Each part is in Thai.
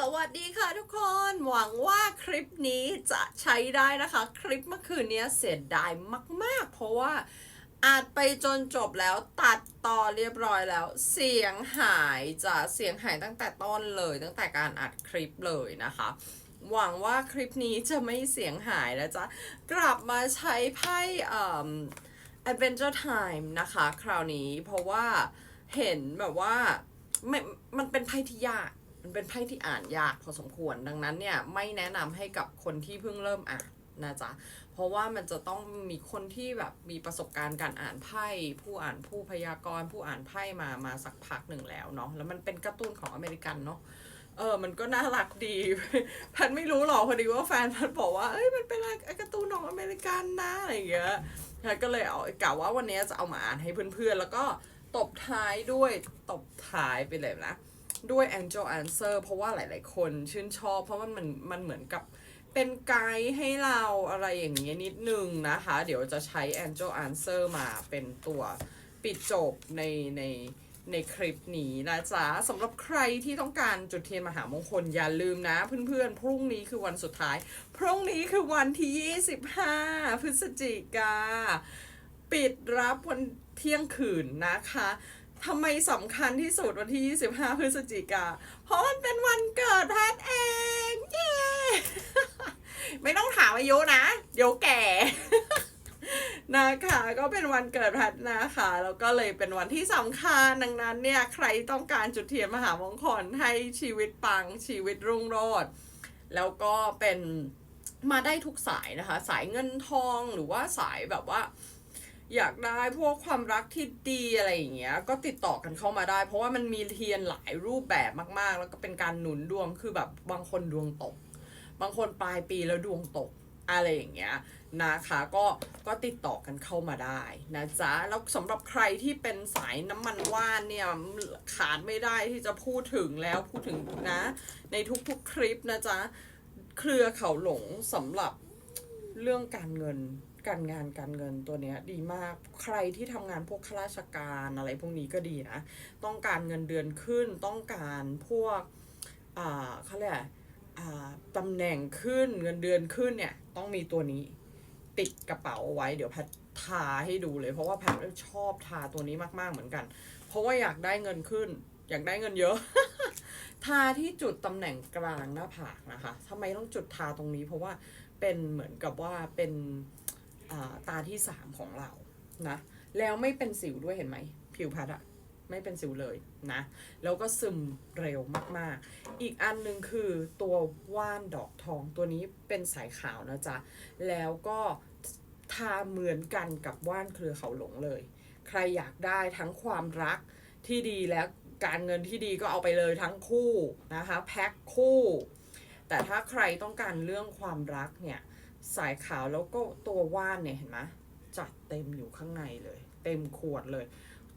สวัสดีค่ะทุกคน หวังว่าคลิปนี้จะใช้ได้นะคะ คลิปเมื่อคืนนี้เสียดายมาก ๆ เพราะว่าอาจไปจนจบแล้วตัดต่อเรียบร้อยแล้ว เสียงหายจะเสียงหายตั้งแต่ต้นเลยตั้งแต่การอัดคลิปเลยนะคะ หวังว่าคลิปนี้จะไม่เสียงหายนะจ๊ะกลับมาใช้ไพ่เอ่อ Adventure Time นะคะ คราวนี้เพราะว่าเห็นแบบว่าไม่มันเป็นไพ่ที่ยาก มันเป็นไพ่ที่อ่านยากพอสมควรดังนั้นเนี่ยไม่แนะนำให้กับคนที่เพิ่งเริ่มอ่านนะจ๊ะเพราะว่ามันจะต้องมีคนที่แบบมีประสบการณ์การอ่านไพ่ผู้อ่านผู้พยากรณ์ผู้อ่านไพ่มามาสักพักหนึ่งแล้วเนาะแล้วมันเป็นการ์ตูนของอเมริกันเนาะเออ มันก็น่ารักดี แพนไม่รู้หรอกพอดีว่าแฟนแพนบอกว่า เอ้ย มันเป็นการ์ตูนของอเมริกันนะอะไรอย่างเงี้ยแพนก็เลยเอากะว่าวันนี้จะเอามาอ่านให้เพื่อนๆ แล้วก็ตบท้ายด้วย ตบท้ายไปเลยนะ ด้วย Angel Answer เพราะว่าหลาย ๆ คนชื่นชอบ เพราะว่ามันมันเหมือนกับเป็นไกด์ให้เราอะไรอย่างเงี้ยนิดนึงนะคะ เดี๋ยวจะใช้ Angel Answer มาเป็นตัวปิดจบในในในคลิปนี้นะจ๊ะสำหรับใครที่ต้องการจุดเทียนมหามงคลอย่าลืมนะ เพื่อนๆ พรุ่งนี้คือวันสุดท้าย พรุ่งนี้คือวันที่ 25 พฤศจิกา ปิดรับวันเที่ยงคืนนะคะ ทำไมสำคัญที่สุดวันที่ 25 พฤศจิกา เพราะมันเป็นวันเกิดแพทเอง เย้ ไม่ต้องถามอายุนะ เดี๋ยวแก่ นะคะ ก็เป็นวันเกิดแพทนะคะ แล้วก็เลยเป็นวันที่สำคัญ ดังนั้นเนี่ย ใครต้องการจุดเทียนมหามงคลให้ชีวิตปัง ชีวิตรุ่งโรจน์ แล้วก็เป็นมาได้ทุกสายนะคะ สายเงินทองหรือว่าสายแบบว่า อยากได้พวกความรักที่ดีอะไรอย่างเงี้ย ก็ติดต่อกันเข้ามาได้ เพราะว่ามันมีเทียนหลายรูปแบบมากๆ แล้วก็เป็นการหนุนดวงคือแบบบางคนดวงตก บางคนปลายปีแล้วดวงตกอะไรอย่างเงี้ยนะคะก็ก็ติดต่อกันเข้ามาได้นะจ๊ะแล้วสำหรับใครที่เป็นสายน้ำมันว่านเนี่ยขาดไม่ได้ที่จะพูดถึงแล้วพูดถึงนะ ในทุกๆคลิปนะจ๊ะเครือเขาหลงสำหรับเรื่องการเงิน การงานการเงินตัวเนี้ยดีมากใครที่ทำงานพวกข้าราชการอะไรพวกนี้ก็ดีนะต้องการเงินเดือนขึ้นต้องการพวกอ่าเขาเรียกอ่าตำแหน่งขึ้นเงินเดือนขึ้นเนี่ยต้องมีตัวนี้ติดกระเป๋าไว้เดี๋ยวแพททาให้ดูเลย เพราะว่าแพทชอบทาตัวนี้มาก ๆเหมือนกัน เพราะว่าอยากได้เงินขึ้น อยากได้เงินเยอะ ทาที่จุดตำแหน่งกลางหน้าผากนะคะทำไมต้องจุดทาตรงนี้ เพราะว่าเป็นเหมือนกับว่าเป็น ตาที่สามของเรานะแล้วไม่เป็นสิวด้วยเห็นไหมผิวแพทอะไม่เป็นสิวเลยนะแล้วก็ซึมเร็วมากๆ อีกอันหนึ่งคือตัวว่านดอกทองตัวนี้เป็นสายขาวนะจ๊ะ แล้วก็ทาเหมือนกันกับว่านเครือเขาหลงเลย ใครอยากได้ทั้งความรักที่ดีและการเงินที่ดีก็เอาไปเลยทั้งคู่นะคะแพ็คคู่ แต่ถ้าใครต้องการเรื่องความรักเนี่ย สายขาวแล้วก็ตัวว่านเนี่ยเห็นไหมจัดเต็มอยู่ข้างในเลย เต็มขวดเลย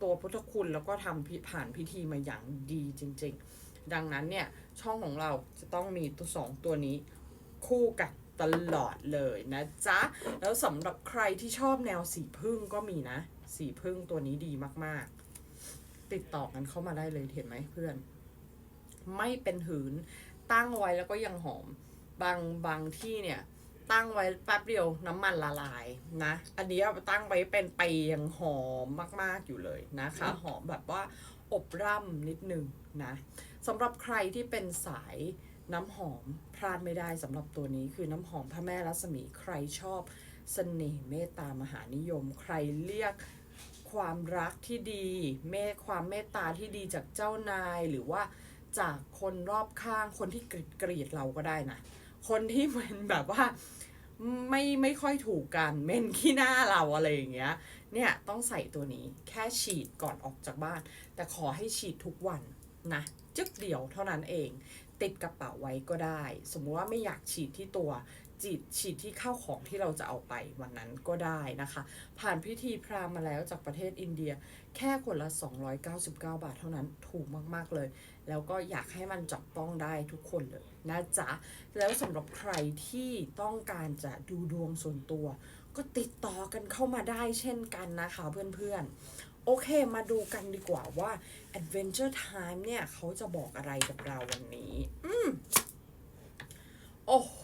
ตัวพุทธคุณแล้วก็ทำผ่านพิธีมาอย่างดีจริง ๆ ดังนั้นเนี่ยช่องของเราจะต้องมีตัวสองตัวนี้คู่กันตลอดเลยนะจ๊ะ แล้วสำหรับใครที่ชอบแนวสีพึ่งก็มีนะ สีพึ่งตัวนี้ดีมากๆ ติดต่อกันเข้ามาได้เลยเห็นไหมเพื่อน ไม่เป็นหืนตั้งไว้แล้วก็ยังหอม บางบางที่เนี่ย ตั้งไว้แป๊บเดียวน้ำมันละลายนะ อันนี้เอาไปตั้งไว้เป็นปียังหอมมากๆอยู่เลยนะคะ หอมแบบว่าอบร่ำนิดนึงนะสำหรับใครที่เป็นสายน้ำหอมพลาดไม่ได้สำหรับตัวนี้คือน้ำหอมพระแม่รัศมีใครชอบเสน่ห์เมตตามหานิยม ใครเรียกความรักที่ดี เมตความเมตตาที่ดีจากเจ้านายหรือว่าจากคนรอบข้างคนที่กรีดกรีดเราก็ได้นะ คนที่เหมือนแบบว่าไม่ไม่ค่อยถูกกันเม่นขี้หน้าเราอะไรอย่างเงี้ยเนี่ยต้องใส่ตัวนี้แค่ฉีดก่อนออกจากบ้าน แต่ขอให้ฉีดทุกวันนะจึกเดียวเท่านั้นเอง ติดกระเป๋าไว้ก็ได้ สมมุติว่าไม่อยากฉีดที่ตัว จีดฉีดที่เข้าของที่เราจะเอาไปวันนั้นก็ได้นะคะ ผ่านพิธีพราหมณ์มาแล้วจากประเทศอินเดีย แค่คนละ 299 บาทเท่านั้นถูกมาก ๆ เลย แล้วก็อยากให้มันจับต้องได้ทุกคนเลยนะจ๊ะ แล้วสำหรับใครที่ต้องการจะดูดวงส่วนตัว ก็ติดต่อกันเข้ามาได้เช่นกันนะคะเพื่อนๆโอเค มาดูกันดีกว่าว่า Adventure Time เนี่ย เขาจะบอกอะไรกับเราวันนี้ อืม โอ้โห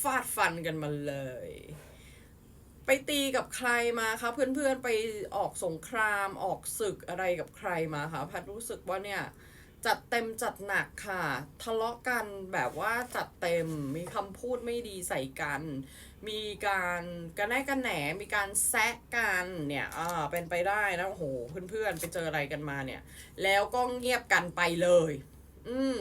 ฟาดฟันกันมาเลย ไปตีกับใครมาคะเพื่อนๆไปออกสงครามออกศึกอะไรกับใครมาคะพัดรู้สึกว่าเนี่ยจัดเต็มจัดหนักค่ะ ทะเลาะกันแบบว่าจัดเต็มมีคำพูดไม่ดีใส่กัน มีการกระแนะกระแหนมีการแซะกันเนี่ยอ่าเป็นไปได้นะโอ้โหเพื่อนๆไปเจออะไรกันมาเนี่ย แล้วก็เงียบกันไปเลย อืม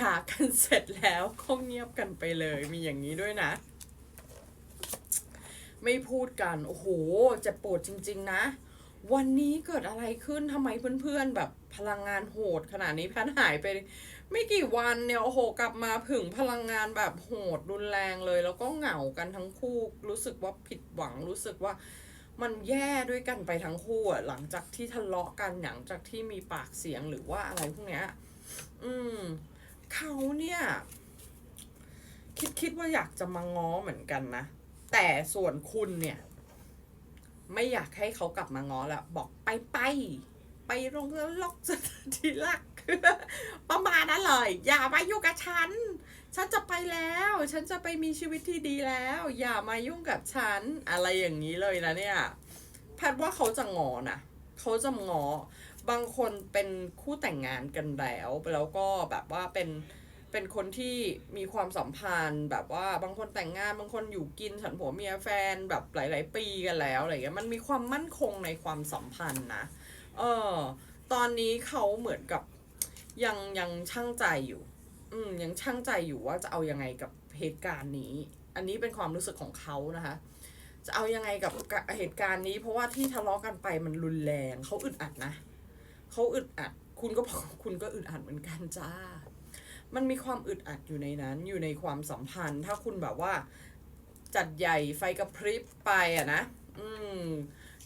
ด่ากันเสร็จแล้วก็เงียบกันไปเลยมีอย่างนี้ด้วยนะ ไม่พูดกัน โอ้โหจะปวดจริง ๆ นะ วันนี้เกิดอะไรขึ้นทำไมเพื่อนๆ แบบพลังงานโหดขนาดนี้แพทหายไป ไม่กี่วันเนี่ยโอ้โหกลับมาผึ่งพลังงานแบบโหดรุนแรงเลย แล้วก็เหงากันทั้งคู่ รู้สึกว่าผิดหวังรู้สึกว่ามันแย่ด้วยกันไปทั้งคู่อะหลังจากที่ทะเลาะกันหลังจากที่มีปากเสียงหรือว่าอะไรพวกเนี้ย อืม เขาเนี่ย คิดคิดว่าอยากจะมาง้อเหมือนกันนะ แต่ส่วนคุณเนี่ย ไม่อยากให้เขากลับมาง้อแล้วบอกไปไปไปโรงเรียนล็อกทีลักประมาณนั้นเลยอย่ามายุ่งกับฉัน ฉันจะไปแล้ว ฉันจะไปมีชีวิตที่ดีแล้ว อย่ามายุ่งกับฉัน อะไรอย่างนี้เลยนะเนี่ยแพทว่าเขาจะงอนะเขาจะงอ บางคนเป็นคู่แต่งงานกันแล้ว แล้วก็แบบว่าเป็นเป็นคนที่มีความสัมพันธ์ แบบว่าบางคนแต่งงานบางคนอยู่กินฉันผัวเมียแฟนแบบหลาย ๆ ปีกันแล้วอะไรเงี้ยมันมีความมั่นคงในความสัมพันธ์นะเออตอนนี้เขาเหมือนกับยังยังช่างใจอยู่ อืมยังช่างใจอยู่ว่าจะเอายังไงกับเหตุการณ์นี้ อันนี้เป็นความรู้สึกของเขานะคะ จะเอายังไงกับเหตุการณ์นี้ เพราะว่าที่ทะเลาะกันไปมันรุนแรงเขาอึดอัดนะ เขาอึดอัด คุณก็บอกคุณก็อึดอัดเหมือนกันจ้า มันมีความอึดอัดอยู่ในนั้น อยู่ในความสัมพันธ์ ถ้าคุณแบบว่า จัดใหญ่ไฟกระพริบไปอะนะ อืม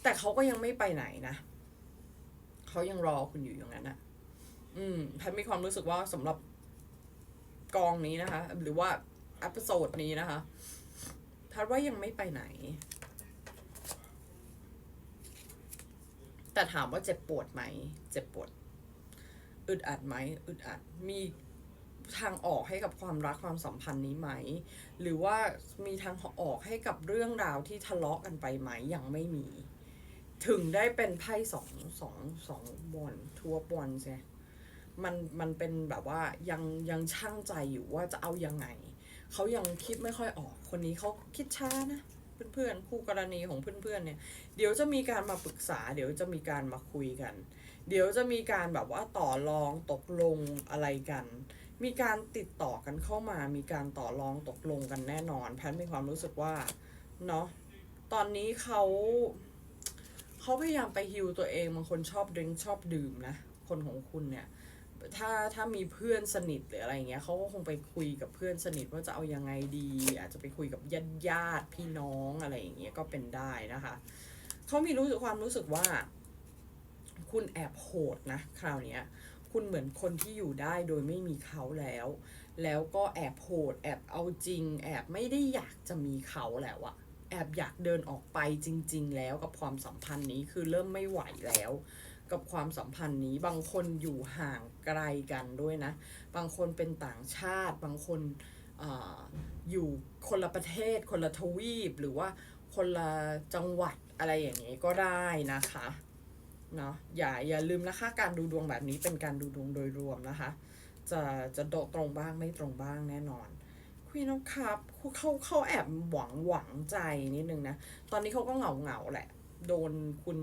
แต่เขาก็ยังไม่ไปไหนนะเขายังรอคุณอยู่อย่างนั้นอะอืมแพทมีความรู้สึกว่าสำหรับกองนี้นะคะ หรือว่าอพิโซดนี้นะคะแพทว่ายังไม่ไปไหน แต่ถามว่าเจ็บปวดไหม เจ็บปวด อึดอัดไหม อึดอัด มีทางออกให้กับความรักความสัมพันธ์นี้ไหม หรือว่ามีทางออกให้กับเรื่องราวที่ทะเลาะกันไปไหม ยังไม่มี ถึงได้เป็นไพ่สองสองสองบอลทัวบอลใช่มันมันเป็นแบบว่ายังยังช่างใจอยู่ว่าจะเอายังไง เขายังคิดไม่ค่อยออก คนนี้เขาคิดช้านะ เพื่อนๆคู่กรณีของเพื่อนๆเนี่ย เดี๋ยวจะมีการมาปรึกษา เดี๋ยวจะมีการมาคุยกัน เดี๋ยวจะมีการแบบว่าต่อรองตกลงอะไรกัน มีการติดต่อกันเข้ามา มีการต่อรองตกลงกันแน่นอน แพทมีความรู้สึกว่าเนาะตอนนี้เขาเขาพยายามไปฮิวตัวเองบางคนชอบดื่มชอบดื่มนะคนของคุณเนี่ย ถ้าถ้ามีเพื่อนสนิทหรืออะไรเงี้ยเขาก็คงไปคุยกับเพื่อนสนิทว่าจะเอายังไงดี อาจจะไปคุยกับญาติญาติพี่น้องอะไรอย่างเงี้ยก็เป็นได้นะคะเขามีรู้สึกความรู้สึกว่า คุณแอบโหดนะคราวเนี้ยคุณเหมือนคนที่อยู่ได้โดยไม่มีเขาแล้ว แล้วก็แอบโหด แอบเอาจริง แอบไม่ได้อยากจะมีเขาแล้วอะแอบอยากเดินออกไปจริง ๆ แล้วกับความสัมพันธ์นี้คือเริ่มไม่ไหวแล้ว กับความสัมพันธ์นี้ บางคนอยู่ห่างไกลกันด้วยนะ บางคนเป็นต่างชาติ บางคนออยู่คนละประเทศ คนละทวีป หรือว่าคนละจังหวัดอะไรอย่างนี้ก็ได้นะคะเนาะอย่าอย่าลืมนะคะ การดูดวงแบบนี้เป็นการดูดวงโดยรวมนะคะ จะจะโดตรงบ้างไม่ตรงบ้างแน่นอนคุยนะครับเขาเขาแอบหวังหวังใจนิดนึงนะ ตอนนี้เขาก็เหงาเหงาแหละ โดนคุณ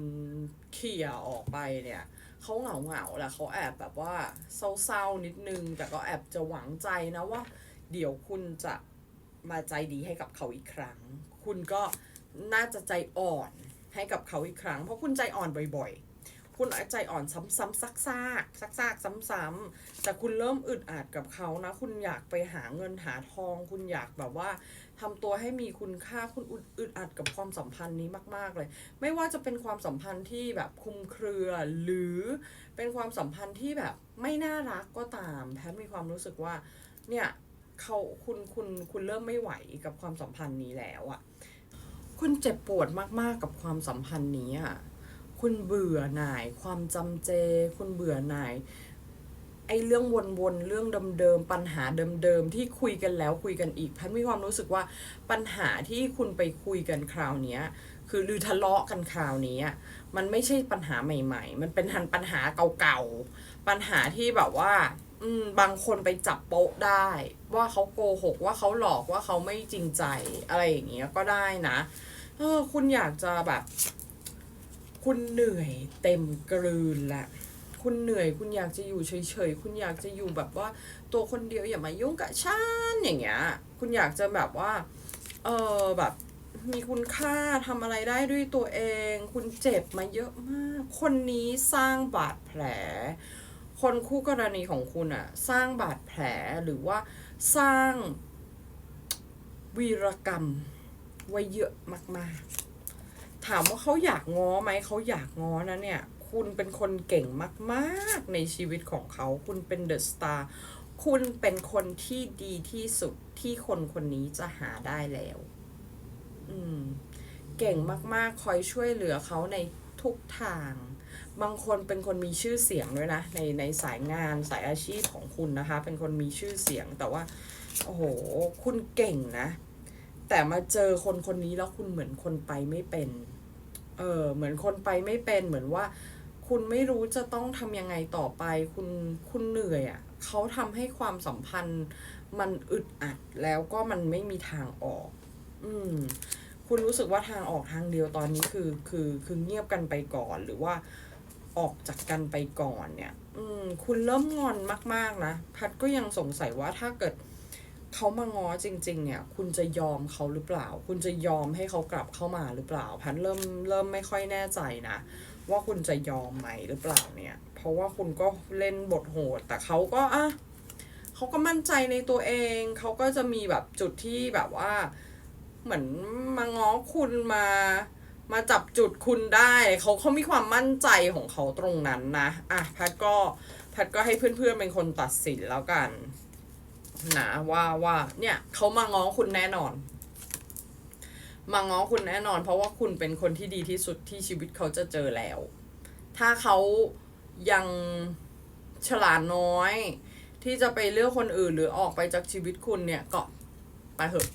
เขี่ยออกไปเนี่ยเขาเหงาเหงาๆแหละเขาแอบแบบว่าเศร้าๆนิดนึง แต่ก็แอบจะหวังใจนะว่า เดี๋ยวคุณจะมาใจดีให้กับเขาอีกครั้ง คุณก็น่าจะใจอ่อนให้กับเขาอีกครั้ง เพราะคุณใจอ่อนบ่อยๆ คุณใจอ่อนซ้ำๆซักๆซักๆซ้ำๆแต่คุณเริ่มอึดอัดกับเขานะ คุณอยากไปหาเงินหาทอง คุณอยากแบบว่าทำตัวให้มีคุณค่าคุณอึดอึดอัดกับความสัมพันธ์นี้มาก ๆเลย ไม่ว่าจะเป็นความสัมพันธ์ที่แบบคุมเครือ หรือเป็นความสัมพันธ์ที่แบบไม่น่ารักก็ตาม แพทมีความรู้สึกว่าเนี่ยเขาคุณคุณคุณเริ่มไม่ไหวกับความสัมพันธ์นี้แล้วอะคุณเจ็บปวดมากๆกับความสัมพันธ์นี้อะ คุณเบื่อหน่ายความจำเจ คุณเบื่อหน่ายไอ้เรื่องวนๆ เรื่องเดิมๆ ปัญหาเดิมๆ ที่คุยกันแล้วคุยกันอีกพทย์มีความรู้สึกว่าปัญหาที่คุณไปคุยกันคราวเนี้ยคือหรือทะเลาะกันคราวนี้มันไม่ใช่ปัญหาใหม่ ๆ มันเป็นทันปัญหาเก่าๆ ปัญหาที่แบบว่า อืมบางคนไปจับโป๊ะได้ ว่าเขาโกหก ว่าเขาหลอกว่าเขาไม่จริงใจอะไรอย่างเงี้ยก็ได้นะ เออ คุณอยากจะแบบ คุณเหนื่อยเต็มกลืนละคุณเหนื่อยคุณอยากจะอยู่เฉยๆ คุณอยากจะอยู่แบบว่าตัวคนเดียวอย่ามายุ่งกับฉันอย่างเงี้ย คุณอยากจะแบบว่า เออแบบมีคุณค่าทำอะไรได้ด้วยตัวเอง คุณเจ็บมาเยอะมาก คนนี้สร้างบาดแผล คนคู่กรณีของคุณอะสร้างบาดแผลหรือว่าสร้างวีรกรรมไว้เยอะมาก ๆ ถามว่าเขาอยากง้อไหมเขาอยากง้อนะเนี่ย คุณเป็นคนเก่งมากๆในชีวิตของเขา คุณเป็นเดอะสตาร์คุณเป็นคนที่ดีที่สุดที่คนคนนี้จะหาได้แล้ว อืม เก่งมากๆ คอยช่วยเหลือเขาในทุกทาง บางคนเป็นคนมีชื่อเสียงด้วยนะ ในในสายงานสายอาชีพของคุณนะคะ เป็นคนมีชื่อเสียงแต่ว่า โอ้โห คุณเก่งนะ แต่มาเจอคนคนนี้แล้วคุณเหมือนคนไปไม่เป็น เออเหมือนคนไปไม่เป็นเหมือนว่า คุณไม่รู้จะต้องทำยังไงต่อไป คุณคุณเหนื่อยอะ่ะเขาทำให้ความสัมพันธ์มันอึดอัดแล้วก็มันไม่มีทางออก อืม คุณรู้สึกว่าทางออกทางเดียวตอนนี้คือคือคือเงียบกันไปก่อนหรือว่าออกจากกันไปก่อนเนี่ย อืม คุณเริ่มงอนมาก ๆ นะ พัดก็ยังสงสัยว่าถ้าเกิด เขามาง้อจริง ๆ เนี่ย คุณจะยอมเขาหรือเปล่า คุณจะยอมให้เขากลับเข้ามาหรือเปล่า พัดเริ่มเริ่มไม่ค่อยแน่ใจนะ ว่าคุณจะยอมไหมหรือเปล่าเนี่ย เพราะว่าคุณก็เล่นบทโหด แต่เขาก็อะเขาก็มั่นใจในตัวเอง เขาก็จะมีแบบจุดที่แบบว่า เหมือนมาง้อคุณมามาจับจุดคุณได้เขาเขามีความมั่นใจของเขาตรงนั้นนะ อะแพทก็แพทก็ให้เพื่อนๆเป็นคนตัดสินแล้วกัน นะว่าว่าเนี่ยเขามาง้อคุณแน่นอน มาง้อคุณแน่นอน เพราะว่าคุณเป็นคนที่ดีที่สุดที่ชีวิตเขาจะเจอแล้ว ถ้าเขายังฉลาดน้อย ที่จะไปเลือกคนอื่นหรือออกไปจากชีวิตคุณเนี่ยก็ไปเถอะ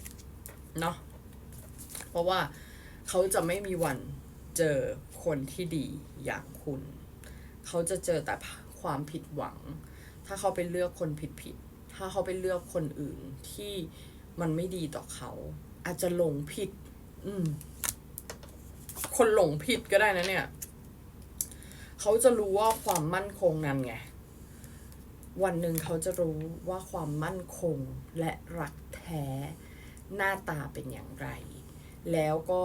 เนาะเพราะว่าเขาจะไม่มีวันเจอคนที่ดีอย่างคุณ เขาจะเจอแต่ความผิดหวัง ถ้าเขาไปเลือกคนผิดผิด ถ้าเขาไปเลือกคนอื่นที่มันไม่ดีต่อเขา อาจจะหลงผิด อืม คนหลงผิดก็ได้นะเนี่ย เขาจะรู้ว่าความมั่นคงนั้นไง วันหนึ่งเขาจะรู้ว่าความมั่นคงและรักแท้หน้าตาเป็นอย่างไร แล้วก็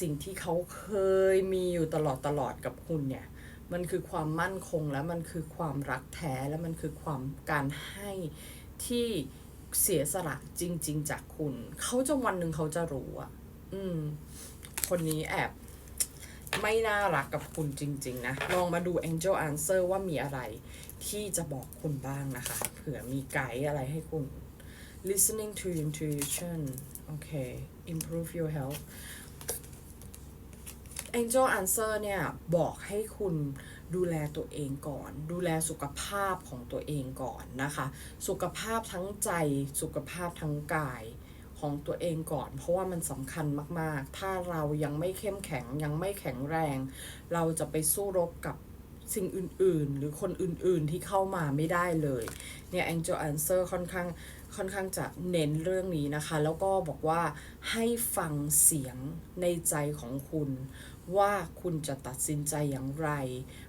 สิ่งที่เขาเคยมีอยู่ตลอดตลอดกับคุณเนี่ย มันคือความมั่นคงและมันคือความรักแท้และมันคือความการให้ที่เสียสละจริง ๆ จากคุณ เขาจะวันหนึ่งเขาจะรู้อะ อืม คนนี้แอบไม่น่ารักกับคุณจริง ๆ นะ ลองมาดู Angel Answer ว่ามีอะไรที่จะบอกคุณบ้างนะคะ เผื่อมีไกด์อะไรให้คุณ listening to intuition okay improve your health Angel Answer เนี่ย บอกให้คุณดูแลตัวเองก่อน ดูแลสุขภาพของตัวเองก่อนนะคะ สุขภาพทั้งใจสุขภาพทั้งกายของตัวเองก่อน เพราะว่ามันสำคัญมากๆ ถ้าเรายังไม่เข้มแข็งยังไม่แข็งแรง เราจะไปสู้รบกับสิ่งอื่นๆ หรือคนอื่นๆที่เข้ามาไม่ได้เลย เนี่ย Angel Answer ค่อนข้างค่อนข้างจะเน้นเรื่องนี้นะคะ แล้วก็บอกว่าให้ฟังเสียงในใจของคุณ ว่าคุณจะตัดสินใจอย่างไร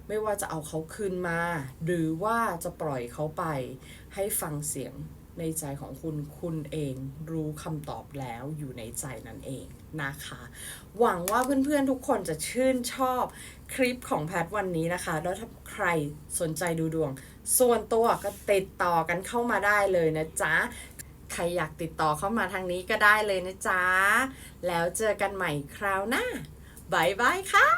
ไม่ว่าจะเอาเขาคืนมา หรือว่าจะปล่อยเขาไป ให้ฟังเสียงในใจของคุณคุณเองรู้คำตอบแล้วอยู่ในใจนั่นเองนะคะ หวังว่าเพื่อนๆทุกคนจะชื่นชอบคลิปของแพทวันนี้นะคะ แล้วถ้าใครสนใจดูดวง ส่วนตัวก็ติดต่อกันเข้ามาได้เลยนะจ๊ะ ใครอยากติดต่อเข้ามาทางนี้ก็ได้เลยนะจ๊ะ แล้วเจอกันใหม่คราวหน้า บายบายค่ะ